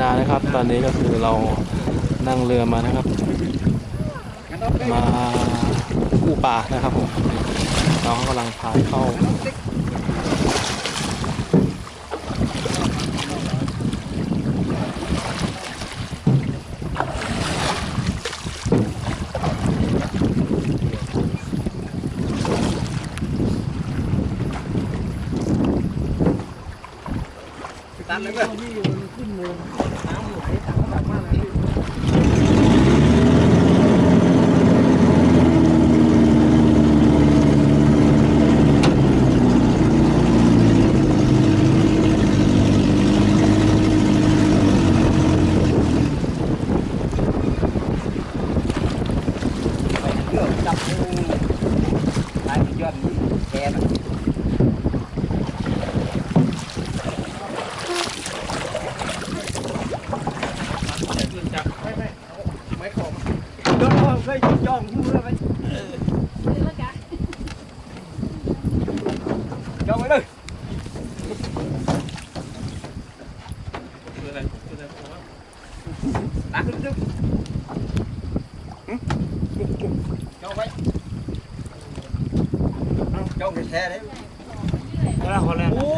นานะครับ ตอนนี้ก็คือเรานั่งเรือมานะครับ มากู้ปลานะครับผมน้องเขากำลังพายเข้าตัดเลยเว้ยน้ำไหลถังแบบมากเลย เรื่องจับงูตายยอดแกน่ะไม่ของยอดพ่อเคยจ้องอยู่แล้วไหมจ้องไว้เลยตักขึ้นดึงจ้องไว้จ้ องแท้ๆเลยแล้วคนแรกโอ้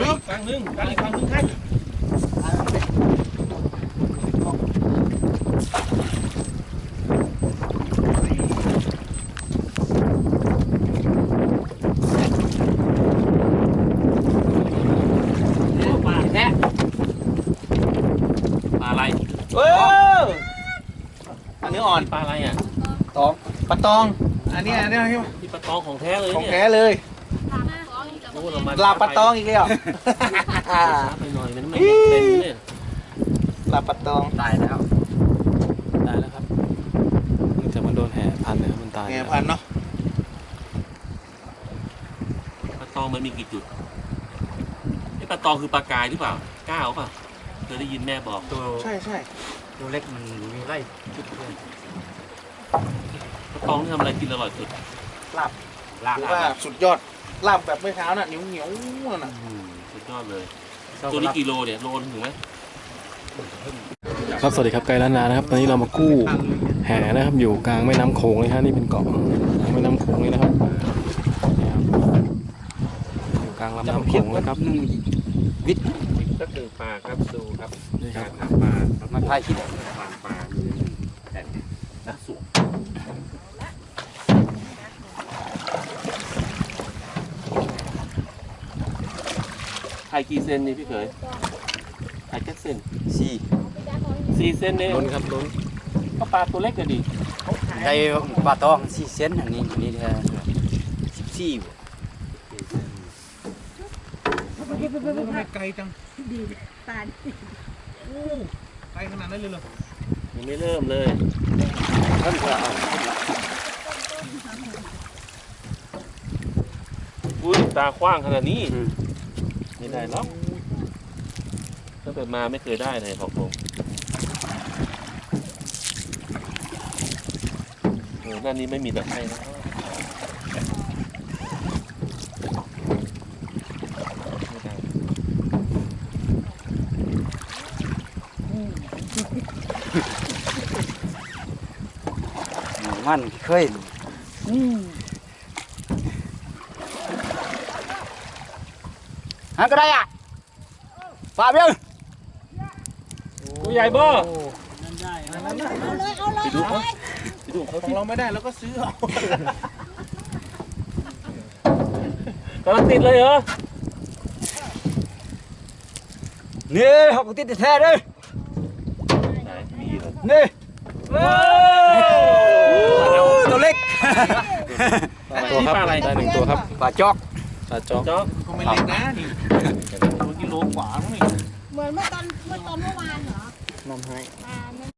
ลึกฝั่งนึงฝั่งอีกฝั่งนึงให้ปลาแท้ปลาอะไรเอออันนี้อ่อนปลาอะไรอะ ตอง ปลาตอง อันนี้อันนี้ใช่ไหมที่ปลาตองของแท้เลยของเนี่ยแท้เลยโอ้เรามาลาปลาตองอีกแล้ว ช้าไปหน่อยมันไม่เป็นเนี่ยลาปลาตองตายแล้วตายแล้วครับเนื่องจากมันโดนแห่พันนะครับมันตายแง่พันเนาะปลาตองมันมีกี่จุดไอ้ปลาตองคือปลากายหรือเปล่าก้าวเปล่าเคยได้ยินแม่บอกตัวใช่ใช่ตัวเล็กมันมีไล่จุดเพื่อนปลา ตองนี่ทำอะไรกินอร่อยสุดลากถือว่าสุดยอดลาบแบบไม่เท้าน่ะเหนียวเหนียวๆน่ะอืมสุดยอดเลย ตัวนี้กี่โลเนี่ยโลนึงถึงไหมครับสวัสดีครับไกด์ล้านนานะครับ ตอนนี้เรามากู้แห่นะครับ อยู่กลางแม่น้ำโขงเลยฮะนี่เป็นเกาะกลางแม่น้ำโขงเลยนะครับนี่ครับอยู่กลางลำน้ำโขงนะครับก็คือปลาครับดูครับนี่ครับหาปลามันพายคิดปลาปลาแต่นะสวง ไข่กี่เซนนี่พี่เขยไข่แค่เซนสี่สี่เซนเองล้นครับล้นก็ปลาตัวเล็กก็ดีได้ปลาตองสี่เซนอันนี้อันนี้เธอสิบสี่ไกลจังตาดไกลขนาดนั้นเลยเหรอยังไม่เริ่มเลยท่านก็เอาอุ้ยตากว้างขนาดนี้ ไม่ได้หรอกตั้งแต่มาไม่เคยได้เลยบอกตรงเออด้านนี้ไม่มีตะไคร้นะไม่ได้หมูมั นเคยฮะก็ได้อะปลาเบี้ยตัวใหญ่บ่เอาเลยเอาเลยไปดูเขาเขาของเราไม่ได้แล้วก็ซื้อเอากำลังติดเลยเหรอ นี่เขาก็ติดแท้เลยนมีเหรอนี่ตัวเล็กตัวครับปลาอะไรได้หนึ่งตัวครับ ปลาจอก ปลาจ๊อกจ๊อกก็ไม่เล็กนะนี่ตัวกิโลกว่ามั้งนี่เหมือนเมื่อตอนเมื่อตอนเมื่อวานเหรอน้ำให้อ่า